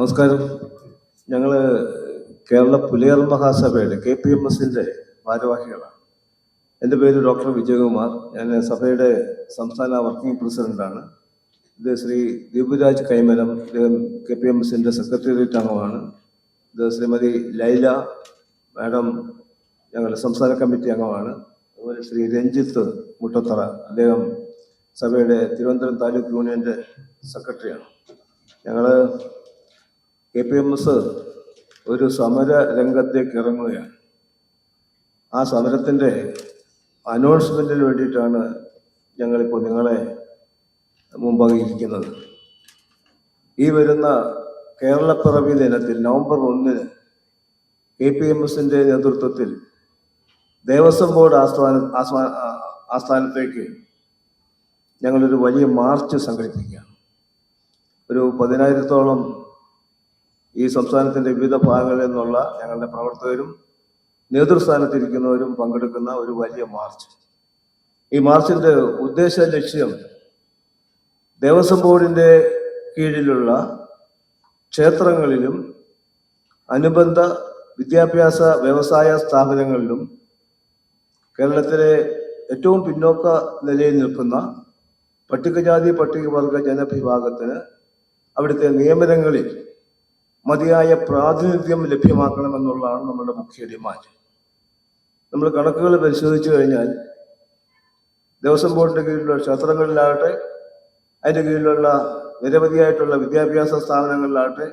നമസ്കാരം. ഞങ്ങൾ കേരള പുലിയർ മഹാസഭയുടെ കെ പി എം എസിന്റെ ഭാരവാഹികളാണ്. എന്റെ പേര് ഡോക്ടർ വിജയകുമാർ. ഞാൻ സഭയുടെ സംസ്ഥാന വർക്കിംഗ് പ്രസിഡന്റാണ് ഇത് ശ്രീ ദീപുരാജ് കൈമലം ഇദ്ദേഹം കെ പി എം എസിന്റെ സെക്രട്ടേറിയറ്റ് അംഗമാണ് ഇത് ശ്രീമതി ലൈല മാഡം ഞങ്ങളുടെ സംസ്ഥാന കമ്മിറ്റി അംഗമാണ്. അതുപോലെ ശ്രീ രഞ്ജിത്ത് മുട്ടത്തറ അദ്ദേഹം സഭയുടെ തിരുവനന്തപുരം താലൂക്ക് യൂണിയന്റെ സെക്രട്ടറിയാണ്. ഞങ്ങൾ കെ പി എം എസ് ഒരു സമര രംഗത്തേക്ക് ഇറങ്ങുകയാണ്. ആ സമരത്തിന്റെ അനൗൺസ്മെന്റിന് വേണ്ടിയിട്ടാണ് ഞങ്ങളിപ്പോൾ നിങ്ങളെ മുമ്പാകെ ഇരിക്കുന്നത് ഈ വരുന്ന കേരളപ്പിറവി ദിനത്തിൽ നവംബർ ഒന്നിന് കെ പി എം എസിന്റെ നേതൃത്വത്തിൽ ദേവസ്വം ബോർഡ് ആസ്ഥാന ആസ്ഥാന ആസ്ഥാനത്തേക്ക് ഞങ്ങളൊരു വലിയ മാർച്ച് സംഘടിപ്പിക്കുകയാണ്. ഒരു പതിനായിരത്തോളം ഈ സംസ്ഥാനത്തിന്റെ വിവിധ ഭാഗങ്ങളിൽ നിന്നുള്ള ഞങ്ങളുടെ പ്രവർത്തകരും നേതൃസ്ഥാനത്തിരിക്കുന്നവരും പങ്കെടുക്കുന്ന ഒരു വലിയ മാർച്ച്. ഈ മാർച്ചിന്റെ ഉദ്ദേശ ലക്ഷ്യം ദേവസ്വം ബോർഡിന്റെ കീഴിലുള്ള ക്ഷേത്രങ്ങളിലും അനുബന്ധ വിദ്യാഭ്യാസ വ്യവസായ സ്ഥാപനങ്ങളിലും കേരളത്തിലെ ഏറ്റവും പിന്നോക്ക നിലയിൽ നിൽക്കുന്ന പട്ടികജാതി പട്ടികവർഗ ജനവിഭാഗത്തിന് അവിടുത്തെ നിയമനങ്ങളിൽ മതിയായ പ്രാതിനിധ്യം ലഭ്യമാക്കണമെന്നുള്ളതാണ് നമ്മുടെ മുഖ്യ ഡിമാൻഡ്. നമ്മൾ കണക്കുകൾ പരിശോധിച്ചു കഴിഞ്ഞാൽ ദേവസ്വം ബോർഡിന്റെ കീഴിലുള്ള ക്ഷേത്രങ്ങളിലാകട്ടെ അതിന്റെ കീഴിലുള്ള നിരവധിയായിട്ടുള്ള വിദ്യാഭ്യാസ സ്ഥാപനങ്ങളിലാകട്ടെ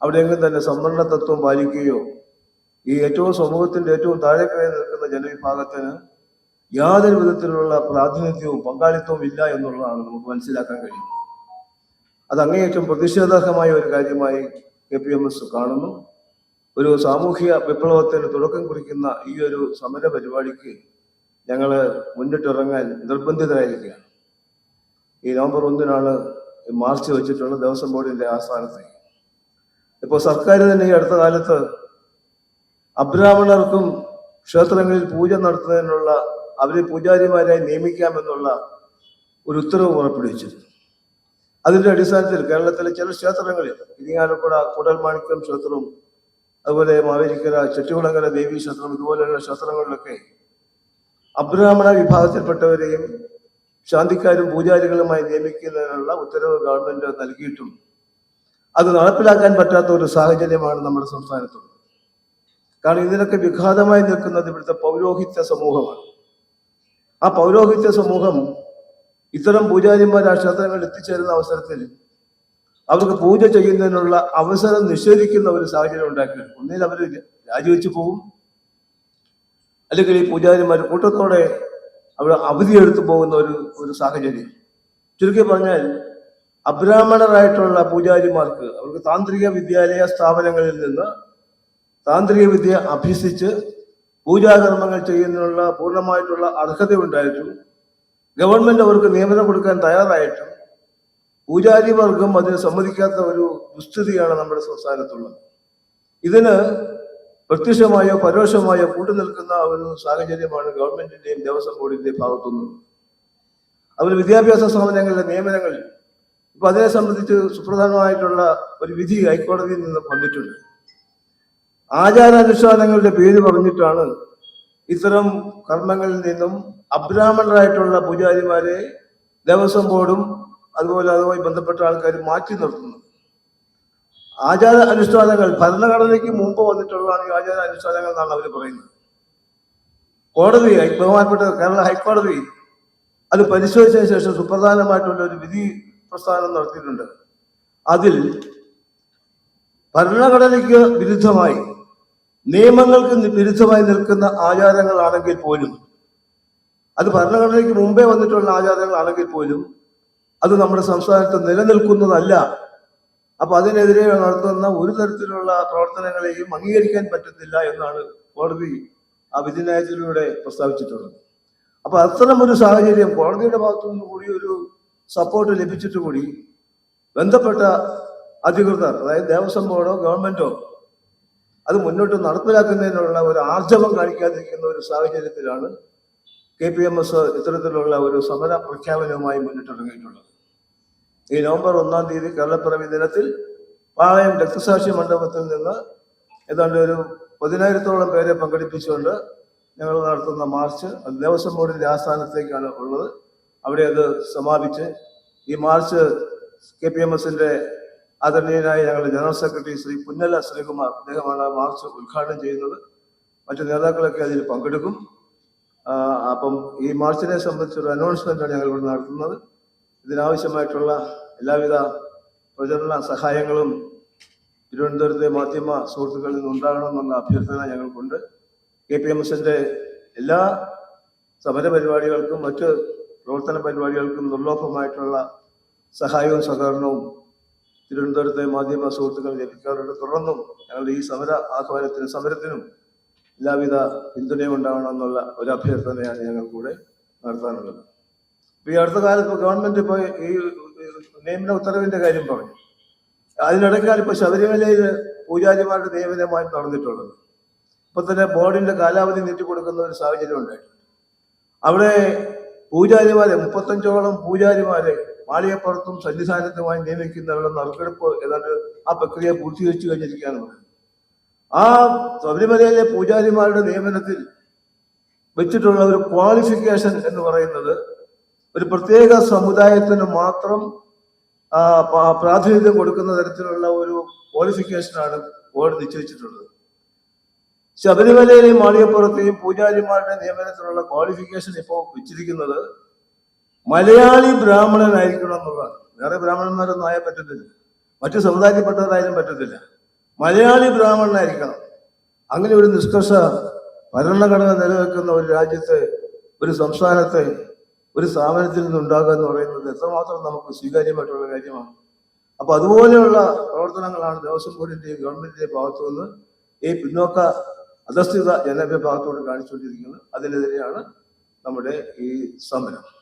അവിടെയെങ്കിലും തന്നെ സംവരണ തത്വം പാലിക്കുകയോ ഈ ഏറ്റവും സമൂഹത്തിന്റെ ഏറ്റവും താഴേക്കിടയിൽ നിൽക്കുന്ന ജനവിഭാഗത്തിന് യാതൊരു വിധത്തിലുള്ള പ്രാതിനിധ്യവും പങ്കാളിത്തവും ഇല്ല എന്നുള്ളതാണ് നമുക്ക് മനസ്സിലാക്കാൻ കഴിയുന്നത്. അത് അങ്ങേയറ്റം പ്രതിഷേധാർഹമായ ഒരു കാര്യമായി കെ പി എം എസ് കാണുന്നു. ഒരു സാമൂഹിക വിപ്ലവത്തിന് തുടക്കം കുറിക്കുന്ന ഈ ഒരു സമര പരിപാടിക്ക് ഞങ്ങൾ മുന്നിട്ടിറങ്ങാൻ നിർബന്ധിതരായിരിക്കുകയാണ്. ഈ നവംബർ ഒന്നിനാണ് മാർച്ച് വെച്ചിട്ടുള്ള ദേവസ്വം ബോർഡിന്റെ ആസ്ഥാനത്ത്. ഇപ്പോൾ സർക്കാർ തന്നെ ഈ അടുത്ത കാലത്ത് അബ്രാഹ്മണർക്കും ക്ഷേത്രങ്ങളിൽ പൂജ നടത്തുന്നതിനുള്ള അവരെ പൂജാരിമാരായി നിയമിക്കാമെന്നുള്ള ഒരു ഉത്തരവ് പുറപ്പെടുവിച്ചിരുന്നു അതിന്റെ അടിസ്ഥാനത്തിൽ കേരളത്തിലെ ചില ക്ഷേത്രങ്ങളിൽ ഇരിങ്ങാലക്കുട കൂടൽമാണിക്യം ക്ഷേത്രവും അതുപോലെ മാവേലിക്കര ചെട്ടികുളങ്ങര ദേവീ ക്ഷേത്രം ഇതുപോലെയുള്ള ക്ഷേത്രങ്ങളിലൊക്കെ അബ്രാഹ്മണ വിഭാഗത്തിൽപ്പെട്ടവരെയും ശാന്തിക്കാരും പൂജാരികളുമായി നിയമിക്കുന്നതിനുള്ള ഉത്തരവ് ഗവൺമെന്റ് നൽകിയിട്ടും അത് നടപ്പിലാക്കാൻ പറ്റാത്ത ഒരു സാഹചര്യമാണ് നമ്മുടെ സംസ്ഥാനത്തുള്ളത്. കാരണം ഇതിനൊക്കെ വിഘാതമായി നിൽക്കുന്നത് ഇവിടുത്തെ പൗരോഹിത്യ സമൂഹമാണ്. ആ പൗരോഹിത്യ സമൂഹം ഇത്തരം പൂജാരിമാർ ആ ക്ഷേത്രങ്ങളിൽ എത്തിച്ചേരുന്ന അവസരത്തിൽ അവർക്ക് പൂജ ചെയ്യുന്നതിനുള്ള അവസരം നിഷേധിക്കുന്ന ഒരു സാഹചര്യം ഉണ്ടാക്കി ഒന്നിൽ അവർ രാജിവെച്ചു പോകും. അല്ലെങ്കിൽ ഈ പൂജാരിമാർ കൂട്ടത്തോടെ അവർ അവധിയെടുത്തു പോകുന്ന ഒരു ഒരു സാഹചര്യം. ചുരുക്കി പറഞ്ഞാൽ അബ്രാഹ്മണരായിട്ടുള്ള പൂജാരിമാർക്ക് അവർക്ക് താന്ത്രിക വിദ്യാലയ സ്ഥാപനങ്ങളിൽ നിന്ന് താന്ത്രിക വിദ്യ അഭ്യസിച്ച് പൂജാകർമ്മങ്ങൾ ചെയ്യുന്നതിനുള്ള പൂർണമായിട്ടുള്ള അർഹത ഗവൺമെന്റ് അവർക്ക് നിയമനം കൊടുക്കാൻ തയ്യാറായിട്ടും പൂജാരി വർഗം അതിന് സമ്മതിക്കാത്ത ഒരു ദുസ്ഥിതിയാണ് നമ്മുടെ സംസ്ഥാനത്തുള്ളത്. ഇതിന് പ്രത്യക്ഷമായോ പരോക്ഷമായോ കൂട്ടുനിൽക്കുന്ന ഒരു സാഹചര്യമാണ് ഗവൺമെന്റിന്റെയും ദേവസ്വം ബോർഡിന്റെയും ഭാഗത്തുനിന്നും. അതുപോലെ വിദ്യാഭ്യാസ സ്ഥാപനങ്ങളിലെ നിയമനങ്ങളിൽ ഇപ്പൊ അതിനെ സംബന്ധിച്ച് സുപ്രധാനമായിട്ടുള്ള ഒരു വിധി ഹൈക്കോടതിയിൽ നിന്ന് വന്നിട്ടുണ്ട്. ആചാരാനുഷ്ഠാനങ്ങളുടെ പേര് പറഞ്ഞിട്ടാണ് ഇത്തരം കർമ്മങ്ങളിൽ നിന്നും അബ്രാഹ്മണരായിട്ടുള്ള പൂജാരിമാരെ ദേവസ്വം ബോർഡും അതുപോലെ അതുമായി ബന്ധപ്പെട്ട ആൾക്കാർ മാറ്റി നിർത്തുന്നു. ആചാര അനുഷ്ഠാനങ്ങൾ ഭരണഘടനയ്ക്ക് മുമ്പ് വന്നിട്ടുള്ളതാണ് ഈ ആചാര അനുഷ്ഠാനങ്ങൾ എന്നാണ് അവർ പറയുന്നത്. കോടതി ബഹുമാനപ്പെട്ട കേരള ഹൈക്കോടതി അത് പരിശോധിച്ചതിന് ശേഷം സുപ്രധാനമായിട്ടുള്ള ഒരു വിധി പ്രസ്ഥാനം നടത്തിയിട്ടുണ്ട്. അതിൽ ഭരണഘടനയ്ക്ക് വിരുദ്ധമായി നിയമങ്ങൾക്ക് വിരുദ്ധമായി നിൽക്കുന്ന ആചാരങ്ങളാണെങ്കിൽ പോലും അത് ഭരണഘടനയ്ക്ക് മുമ്പേ വന്നിട്ടുള്ള ആചാരങ്ങളാണെങ്കിൽ പോലും അത് നമ്മുടെ സംസ്ഥാനത്ത് നിലനിൽക്കുന്നതല്ല. അപ്പൊ അതിനെതിരെ നടത്തുന്ന ഒരു തരത്തിലുള്ള പ്രവർത്തനങ്ങളെയും അംഗീകരിക്കാൻ പറ്റത്തില്ല എന്നാണ് കോടതി ആ വിധിന്യായത്തിലൂടെ പ്രസ്താവിച്ചിട്ടുള്ളത്. അപ്പൊ അത്തരം ഒരു സാഹചര്യം കോടതിയുടെ ഭാഗത്തു നിന്ന് കൂടി ഒരു സപ്പോർട്ട് ലഭിച്ചിട്ട് കൂടി ബന്ധപ്പെട്ട അധികൃതർ അതായത് ദേവസ്വം ബോർഡോ ഗവൺമെന്റോ അത് മുന്നോട്ട് നടപ്പിലാക്കുന്നതിനുള്ള ഒരു ആർജവം കാണിക്കാതിരിക്കുന്ന ഒരു സാഹചര്യത്തിലാണ് കെ പി എം എസ് ഇത്തരത്തിലുള്ള ഒരു സമര പ്രഖ്യാപനവുമായി മുന്നിട്ടിറങ്ങിയിട്ടുള്ളത്. ഈ നവംബർ ഒന്നാം തീയതി കേരളപ്പിറവി ദിനത്തിൽ പാളയം രക്തസാക്ഷി മണ്ഡപത്തിൽ നിന്ന് ഏതാണ്ട് ഒരു പതിനായിരത്തോളം പേരെ പങ്കെടുപ്പിച്ചുകൊണ്ട് ഞങ്ങൾ നടത്തുന്ന മാർച്ച് അത് ദേവസ്വം ബോർഡിന്റെ ആസ്ഥാനത്തേക്കാണ് ഉള്ളത്. അവിടെ അത് സമാപിച്ച് ഈ മാർച്ച് കെ പി എം എസിന്റെ ആദരണീയനായ ഞങ്ങളുടെ ജനറൽ സെക്രട്ടറി ശ്രീ പുന്നല ശ്രീകുമാർ അദ്ദേഹമാണ് മാർച്ച് ഉദ്ഘാടനം ചെയ്യുന്നത്. മറ്റു നേതാക്കളൊക്കെ അതിൽ പങ്കെടുക്കും. അപ്പം ഈ മാർച്ചിനെ സംബന്ധിച്ചൊരു അനൗൺസ്മെന്റാണ് ഞങ്ങൾ ഇവിടെ നടത്തുന്നത്. ഇതിനാവശ്യമായിട്ടുള്ള എല്ലാവിധ പ്രചരണ സഹായങ്ങളും തിരുവനന്തപുരത്തെ മാധ്യമ സുഹൃത്തുക്കളിൽ നിന്ന് ഉണ്ടാകണമെന്നുള്ള അഭ്യർത്ഥന ഞങ്ങൾക്കുണ്ട്. കെ പി എം എസിന്റെ എല്ലാ സമര പരിപാടികൾക്കും മറ്റ് പ്രവർത്തന പരിപാടികൾക്കും നിർലോഭമായിട്ടുള്ള സഹായവും സഹകരണവും തിരുവനന്തപുരത്തെ മാധ്യമ സുഹൃത്തുക്കൾ ലഭിക്കാറുണ്ട്. തുടർന്നും ഞങ്ങളുടെ ഈ സമര ആഹ്വാനത്തിനും സമരത്തിനും എല്ലാവിധ പിന്തുണയും ഉണ്ടാവണമെന്നുള്ള ഒരു അഭ്യർത്ഥനയാണ് ഞങ്ങൾക്കൂടെ നടത്താനുള്ളത്. ഇപ്പൊ ഈ അടുത്ത കാലത്ത് ഗവൺമെന്റ് ഇപ്പോൾ ഈ നിയമന ഉത്തരവിന്റെ കാര്യം പറഞ്ഞു. അതിനിടയ്ക്കാണ് ഇപ്പൊ ശബരിമലയിൽ പൂജാരിമാരുടെ നിയമനമായി നടന്നിട്ടുള്ളത്. ഇപ്പൊ തന്നെ ബോർഡിന്റെ കാലാവധി നീട്ടിക്കൊടുക്കുന്ന ഒരു സാഹചര്യം ഉണ്ടായിട്ടുണ്ട്. അവിടെ പൂജാരിമാരെ മുപ്പത്തഞ്ചോളം പൂജാരിമാരെ മാളികപ്പുറത്തും സന്നിധാനത്തുമായി നിയമിക്കുന്നവരുടെ നറുക്കെടുപ്പ് ഏതാണ്ട് ആ പ്രക്രിയ പൂർത്തീകരിച്ചു കഴിഞ്ഞിരിക്കുകയാണ്. ആ ശബരിമലയിലെ പൂജാരിമാരുടെ നിയമനത്തിൽ വെച്ചിട്ടുള്ള ഒരു ക്വാളിഫിക്കേഷൻ എന്ന് പറയുന്നത് ഒരു പ്രത്യേക സമുദായത്തിന് മാത്രം പ്രാതിനിധ്യം കൊടുക്കുന്ന തരത്തിലുള്ള ഒരു ക്വാളിഫിക്കേഷനാണ് ബോർഡ് നിശ്ചയിച്ചിട്ടുള്ളത് ശബരിമലയിലെയും മാളികപ്പുറത്തെയും പൂജാരിമാരുടെ നിയമനത്തിനുള്ള ക്വാളിഫിക്കേഷൻ ഇപ്പോൾ വെച്ചിരിക്കുന്നത് മലയാളി ബ്രാഹ്മണനായിരിക്കണം എന്നുള്ളതാണ്. വേറെ ബ്രാഹ്മണന്മാരൊന്നും ആയാൽ പറ്റത്തില്ല. മറ്റു സമുദായത്തിൽപ്പെട്ടവരായാലും പറ്റത്തില്ല. മലയാളി ബ്രാഹ്മണനായിരിക്കണം. അങ്ങനെ ഒരു നിഷ്കർഷ ഭരണഘടന നിലനിൽക്കുന്ന ഒരു രാജ്യത്തെ ഒരു സംസ്ഥാനത്തെ ഒരു സ്ഥാപനത്തിൽ നിന്നുണ്ടാകുക എന്ന് പറയുന്നത് എത്രമാത്രം നമുക്ക് സ്വീകാര്യമായിട്ടുള്ള കാര്യമാണ്. അപ്പൊ അതുപോലെയുള്ള പ്രവർത്തനങ്ങളാണ് ദേവസ്വം ബോർഡിന്റെയും ഗവൺമെന്റിന്റെയും ഭാഗത്തു നിന്ന് ഈ പിന്നോക്ക അധസ്ഥിത ജനവിഭാഗത്തോട് കാണിച്ചുകൊണ്ടിരിക്കുന്നത്. അതിനെതിരെയാണ് നമ്മുടെ ഈ സമരം.